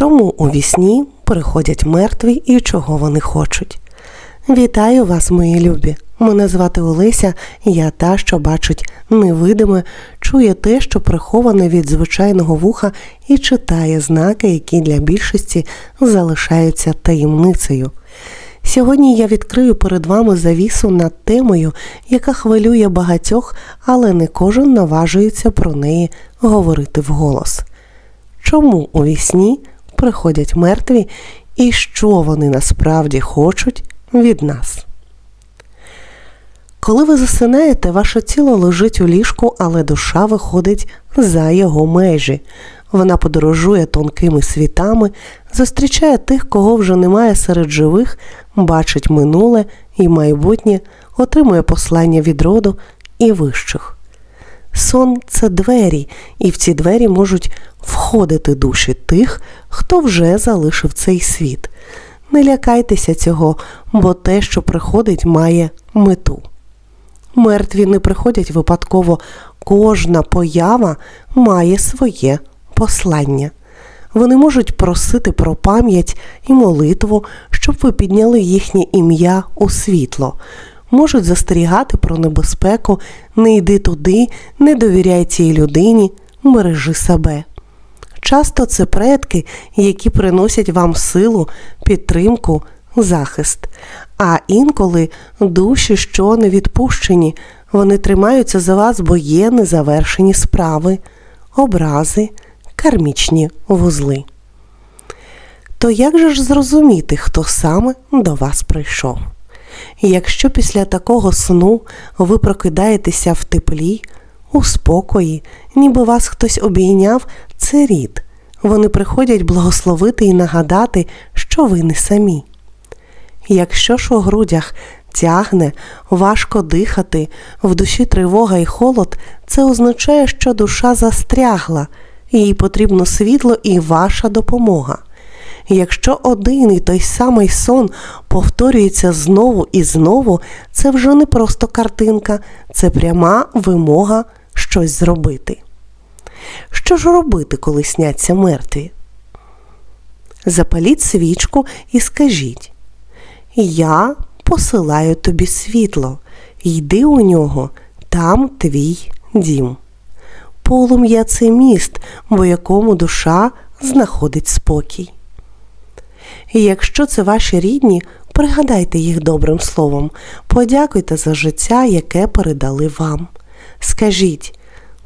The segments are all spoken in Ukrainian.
Чому у вісні приходять мертві і чого вони хочуть? Вітаю вас, мої любі! Мене звати Олеся, я та, що бачить невидиме, чує те, що приховане від звичайного вуха, і читає знаки, які для більшості залишаються таємницею. Сьогодні я відкрию перед вами завісу над темою, яка хвилює багатьох, але не кожен наважується про неї говорити вголос. Чому у вісні приходять мертві і що вони насправді хочуть від нас? Коли ви засинаєте, ваше тіло лежить у ліжку, але душа виходить за його межі. Вона подорожує тонкими світами, зустрічає тих, кого вже немає серед живих, бачить минуле і майбутнє, отримує послання від роду і вищих. Сон це двері, і в ці двері можуть входити душі тих, хто вже залишив цей світ. Не лякайтеся цього, бо те, що приходить, має мету. Мертві не приходять випадково, кожна поява має своє послання. Вони можуть просити про пам'ять і молитву, щоб ви підняли їхнє ім'я у світло, можуть застерігати про небезпеку, не йди туди, не довіряй цій людині, бережи себе. Часто це предки, які приносять вам силу, підтримку, захист. А інколи душі, що не відпущені, вони тримаються за вас, бо є незавершені справи, образи, кармічні вузли. То як же ж зрозуміти, хто саме до вас прийшов? Якщо після такого сну ви прокидаєтеся в теплі, у спокої, ніби вас хтось обійняв, це рід. Вони приходять благословити і нагадати, що ви не самі. Якщо ж у грудях тягне, важко дихати, в душі тривога і холод, це означає, що душа застрягла, їй потрібно світло і ваша допомога. Якщо один і той самий сон повторюється знову і знову, це вже не просто картинка, це пряма вимога щось зробити. Що ж робити, коли сняться мертві? Запаліть свічку і скажіть Я посилаю тобі світло, йди у нього, там твій дім. Полум'я це міст, бо якому душа знаходить спокій. І якщо це ваші рідні, пригадайте їх добрим словом, подякуйте за життя, яке передали вам. Скажіть,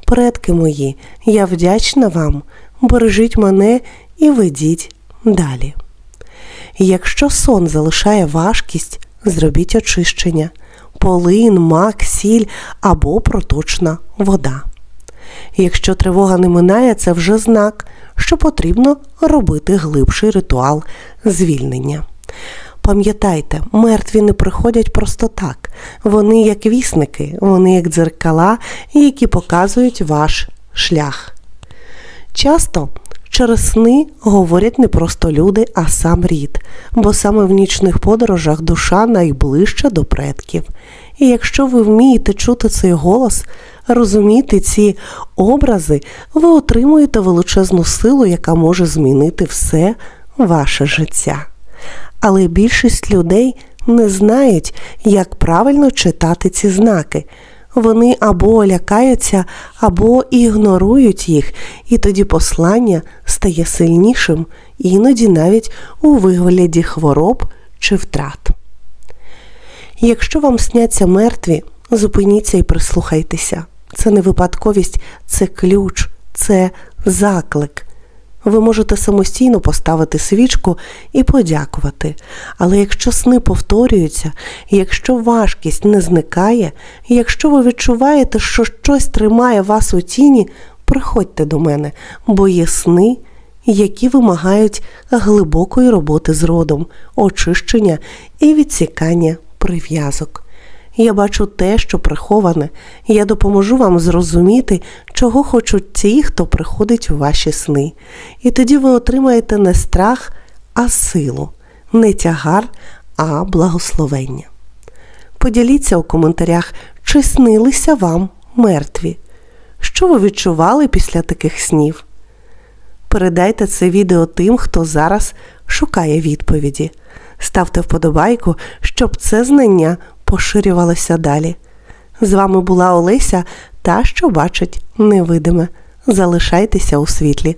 предки мої, я вдячна вам, бережіть мене і ведіть далі. Якщо сон залишає важкість, зробіть очищення, полин, мак, сіль або проточна вода. Якщо тривога не минає, це вже знак, що потрібно робити глибший ритуал звільнення. Пам'ятайте, мертві не приходять просто так. Вони як вісники, вони як дзеркала, які показують ваш шлях. Часто через сни говорять не просто люди, а сам рід, бо саме в нічних подорожах душа найближча до предків. І якщо ви вмієте чути цей голос, розуміти ці образи, ви отримуєте величезну силу, яка може змінити все ваше життя. Але більшість людей не знають, як правильно читати ці знаки. Вони або лякаються, або ігнорують їх, і тоді послання стає сильнішим, іноді навіть у вигляді хвороб чи втрат. Якщо вам сняться мертві, зупиніться і прислухайтеся. Це не випадковість, це ключ, це заклик. Ви можете самостійно поставити свічку і подякувати. Але якщо сни повторюються, якщо важкість не зникає, якщо ви відчуваєте, що щось тримає вас у тіні, приходьте до мене, бо є сни, які вимагають глибокої роботи з родом, очищення і відсікання прив'язок. Я бачу те, що приховане, я допоможу вам зрозуміти, чого хочуть ті, хто приходить у ваші сни. І тоді ви отримаєте не страх, а силу, не тягар, а благословення. Поділіться у коментарях, чи снилися вам мертві. Що ви відчували після таких снів? передайте це відео тим, хто зараз шукає відповіді. Ставте вподобайку, щоб це знання поширювалося далі. З вами була Олеся та що бачить невидиме. Залишайтеся у світлі.